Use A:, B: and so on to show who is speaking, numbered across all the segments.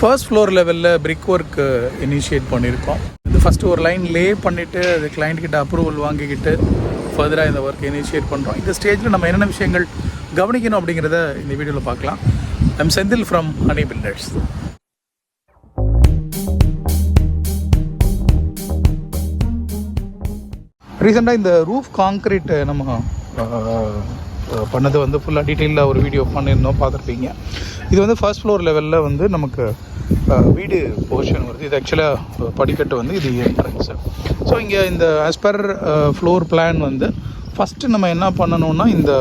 A: First floor லெவலில் brick work initiate பண்ணியிருக்கோம் இது ஃபஸ்ட்டு ஒரு லைன் லே பண்ணிவிட்டு அது client கிட்ட அப்ரூவல் வாங்கிக்கிட்டு ஃபர்தராக இந்த ஒர்க் இனிஷியேட் பண்ணுறோம் இந்த ஸ்டேஜில் நம்ம என்னென்ன விஷயங்கள் கவனிக்கணும் அப்படிங்கிறத இந்த வீடியோவில் பார்க்கலாம். I'm Senthil from honey builders ரீசெண்டாக இந்த ரூஃப் காங்க்ரீட் நம்ம பண்ணது வந்து ஃபுல்லாக டீட்டெயிலில் ஒரு வீடியோ பண்ணியிருந்தோம் பார்த்துருப்பீங்க. இது வந்து ஃபர்ஸ்ட் ஃப்ளோர் லெவலில் வந்து நமக்கு வீடு போர்ஷன் வருது. இது ஆக்சுவலாக படிக்கட்டு வந்து இது என்ட்ரன்ஸு ஸோ இங்கே இந்த ஆஸ் பர் ஃப்ளோர் பிளான் வந்து ஃபஸ்ட்டு நம்ம என்ன பண்ணணும்னா இந்த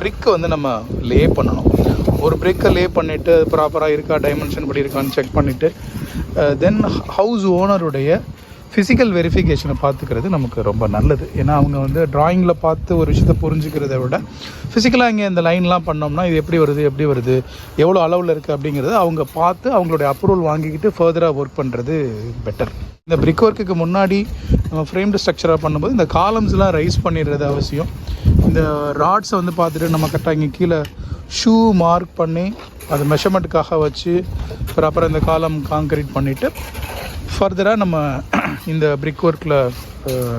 A: பிரிக்கை வந்து நம்ம லே பண்ணணும். ஒரு பிரிக்கை லே பண்ணிவிட்டு ப்ராப்பராக இருக்கா டைமென்ஷன் படி இருக்கான்னு செக் பண்ணிவிட்டு தென் ஹவுஸ் ஓனருடைய ஃபிசிக்கல் வெரிஃபிகேஷனை பார்த்துக்கிறது நமக்கு ரொம்ப நல்லது. ஏன்னா அவங்க வந்து ட்ராயிங்கில் பார்த்து ஒரு விஷயத்தை புரிஞ்சுக்கிறத விட ஃபிசிக்கலாக இங்கே இந்த லைன்லாம் பண்ணோம்னா இது எப்படி வருது எப்படி வருது எவ்வளோ அளவில் இருக்குது அப்படிங்கிறது அவங்க பார்த்து அவங்களுடைய அப்ரூவல் வாங்கிக்கிட்டு ஃபர்தராக ஒர்க் பண்ணுறது பெட்டர் இந்த பிரிக் ஒர்க்குக்கு முன்னாடி நம்ம ஃப்ரேம்டு ஸ்ட்ரக்சராக பண்ணும்போது இந்த காலம்ஸ்லாம் ரைஸ் பண்ணிடுறது அவசியம். இந்த ராட்ஸை வந்து பார்த்துட்டு நம்ம கரெக்டாக இங்கே கீழே ஷூ மார்க் பண்ணி அது மெஷர்மெண்ட்டுக்காக வச்சு ப்ராப்பராக இந்த காலம் காங்க்ரீட் பண்ணிவிட்டு ஃபர்தராக நம்ம இந்த பிரிக் ஒர்க்கில்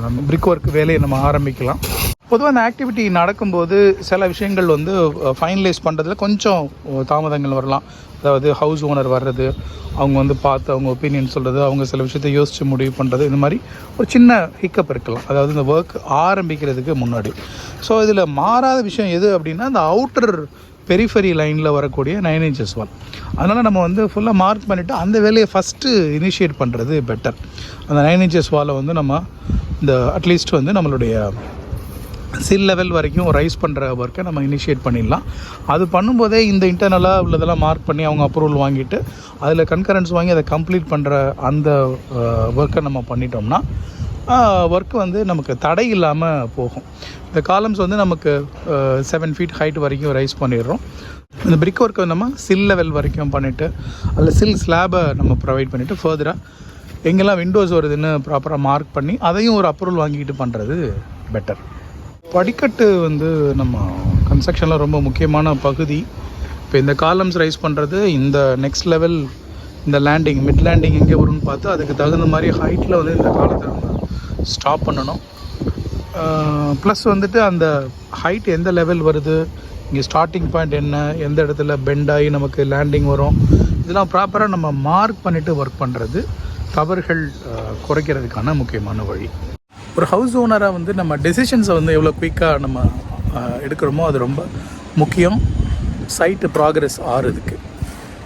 A: நம்ம பிரிக் ஒர்க் வேலையை நம்ம ஆரம்பிக்கலாம். பொதுவாக அந்த ஆக்டிவிட்டி நடக்கும்போது சில விஷயங்கள் வந்து ஃபைனலைஸ் பண்ணுறதுல கொஞ்சம் தாமதங்கள் வரலாம். அதாவது ஹவுஸ் ஓனர் வர்றது அவங்க வந்து பார்த்து அவங்க ஒப்பீனியன் சொல்கிறது அவங்க சில விஷயத்தை யோசித்து முடிவு பண்ணுறது இந்த மாதிரி ஒரு சின்ன ஹிக்கப் இருக்கலாம். அதாவது இந்த ஒர்க் ஆரம்பிக்கிறதுக்கு முன்னாடி. ஸோ இதில் மாறாத விஷயம் எது அப்படின்னா இந்த அவுட்டர் பெரிஃபரி லைனில் வரக்கூடிய நைன் இன்ச்சஸ் வால் அதனால் நம்ம வந்து ஃபுல்லாக மார்க் பண்ணிவிட்டு அந்த வேலையை ஃபஸ்ட்டு இனிஷியேட் பண்ணுறது பெட்டர் அந்த நைன் இன்ச்சஸ் வாலை வந்து நம்ம இந்த அட்லீஸ்ட் வந்து நம்மளுடைய சில் லெவல் வரைக்கும் ரைஸ் பண்ணுற ஒர்க்கை நம்ம இனிஷியேட் பண்ணிடலாம். அது பண்ணும்போதே இந்த இன்டர்னலாக உள்ளதெல்லாம் மார்க் பண்ணி அவங்க அப்ரூவல் வாங்கிட்டு அதில் கன்கரன்ஸ் வாங்கி அதை கம்ப்ளீட் பண்ணுற அந்த ஒர்க்கை நம்ம பண்ணிட்டோம்னா ஒர்க் வந்து நமக்கு தடை இல்லாமல் போகும். இந்த காலம்ஸ் வந்து நமக்கு செவன் ஃபீட் ஹைட் வரைக்கும் ரைஸ் பண்ணிடுறோம். இந்த பிரிக் ஒர்க்கை நம்ம சில் லெவல் வரைக்கும் பண்ணிவிட்டு அதில் சில் ஸ்லாபை நம்ம ப்ரொவைட் பண்ணிவிட்டு ஃபர்தராக எங்கெல்லாம் விண்டோஸ் வருதுன்னு ப்ராப்பராக மார்க் பண்ணி அதையும் ஒரு அப்ரூவல் வாங்கிக்கிட்டு பண்ணுறது பெட்டர் படிக்கட்டு வந்து நம்ம கன்ஸ்ட்ரக்ஷனில் ரொம்ப முக்கியமான பகுதி. இப்போ இந்த காலம்ஸ் ரைஸ் பண்ணுறது இந்த நெக்ஸ்ட் லெவல் இந்த லேண்டிங் மிட் லேண்டிங் எங்கே வரும்னு பார்த்து அதுக்கு தகுந்த மாதிரி ஹைட்டில் வந்து இந்த காலத்தில் ஸ்டாப் பண்ணணும். ப்ளஸ் வந்துட்டு அந்த ஹைட் எந்த லெவல் வருது? இங்கே ஸ்டார்டிங் பாயிண்ட் என்ன? எந்த இடத்துல பெண்ட் ஆகி நமக்கு லேண்டிங் வரும்? இதெல்லாம் ப்ராப்பராக நம்ம மார்க் பண்ணிவிட்டு ஒர்க் பண்ணுறது தவறுகள் குறைக்கிறதுக்கான முக்கியமான வழி. ஒரு ஹவுஸ் ஓனராக வந்து நம்ம டெசிஷன்ஸை வந்து எவ்வளோ குயிக்காக நம்ம எடுக்கிறோமோ அது ரொம்ப முக்கியம். சைட்டு ப்ராக்ரெஸ் ஆறுதுக்கு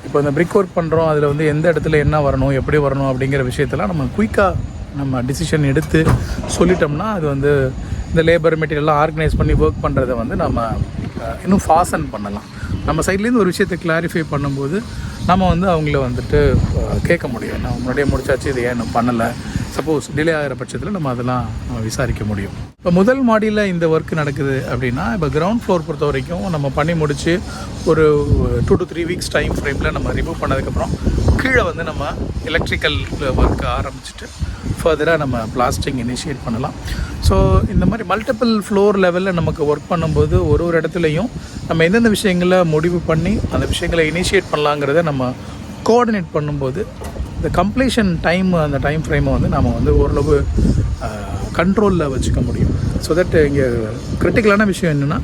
A: இப்போ இந்த பிரிக் ஒர்க் பண்ணுறோம் அதில் வந்து எந்த இடத்துல என்ன வரணும் எப்படி வரணும் அப்படிங்கிற விஷயத்தெல்லாம் நம்ம குயிக்காக நம்ம டிசிஷன் எடுத்து சொல்லிட்டோம்னா அது வந்து இந்த லேபர் மெட்டீரியல்லாம் ஆர்கனைஸ் பண்ணி ஒர்க் பண்ணுறதை வந்து நம்ம இன்னும் ஃபாசன் பண்ணலாம். நம்ம சைட்லேருந்து ஒரு விஷயத்தை கிளாரிஃபை பண்ணும்போது நம்ம வந்து அவங்கள வந்துட்டு கேட்க முடியும். நான் முன்னாடியே முடிச்சாச்சு இது ஏன் பண்ணலை? சப்போஸ் டிலே ஆகிற பட்சத்தில் நம்ம அதெல்லாம் நம்ம விசாரிக்க முடியும். இப்போ முதல் மாடியில் இந்த ஒர்க் நடக்குது அப்படின்னா இப்போ கிரவுண்ட் ஃப்ளோர் பொறுத்த வரைக்கும் நம்ம பண்ணி முடித்து ஒரு two to three weeks time ஃப்ரேமில் நம்ம ரிமூவ் பண்ணதுக்கப்புறம் கீழே வந்து நம்ம எலக்ட்ரிக்கல் ஒர்க் ஆரம்பிச்சுட்டு ஃபர்தராக நம்ம பிளாஸ்டிங் இனிஷியேட் பண்ணலாம். ஸோ இந்த மாதிரி மல்டிபிள் ஃப்ளோர் லெவலில் நமக்கு ஒர்க் பண்ணும்போது ஒரு ஒரு இடத்துலையும் நம்ம எந்தெந்த விஷயங்களை முடிவு பண்ணி அந்த விஷயங்களை இனிஷியேட் பண்ணலாங்கிறத நம்ம கோஆர்டினேட் பண்ணும்போது இந்த கம்ப்ளீஷன் டைம் அந்த டைம் ஃப்ரேமை வந்து நம்ம வந்து ஓரளவு கண்ட்ரோலில் வச்சுக்க முடியும். ஸோ தட் இங்கே கிரிட்டிக்கலான விஷயம் என்னென்னா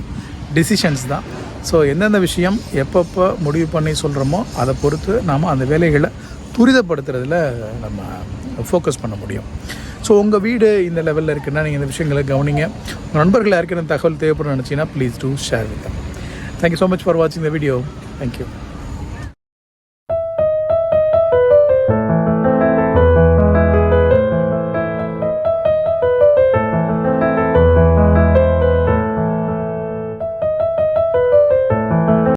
A: டிசிஷன்ஸ் தான். ஸோ எந்தெந்த விஷயம் எப்பப்போ முடிவு பண்ணி சொல்கிறோமோ அதை பொறுத்து நாம் அந்த வேலைகளை துரிதப்படுத்துறதுல நம்ம ஃபோக்கஸ் பண்ண முடியும். ஸோ உங்கள் வீடு இந்த லெவலில் இருக்குன்னா நீங்கள் இந்த விஷயங்களை கவனிங்க. உங்கள் நண்பர்கள் யாருக்கு தகவல் தேவைப்படும் நினச்சிங்கன்னா please do share with thank you so much for வாட்சிங் த வீடியோ தேங்க்யூ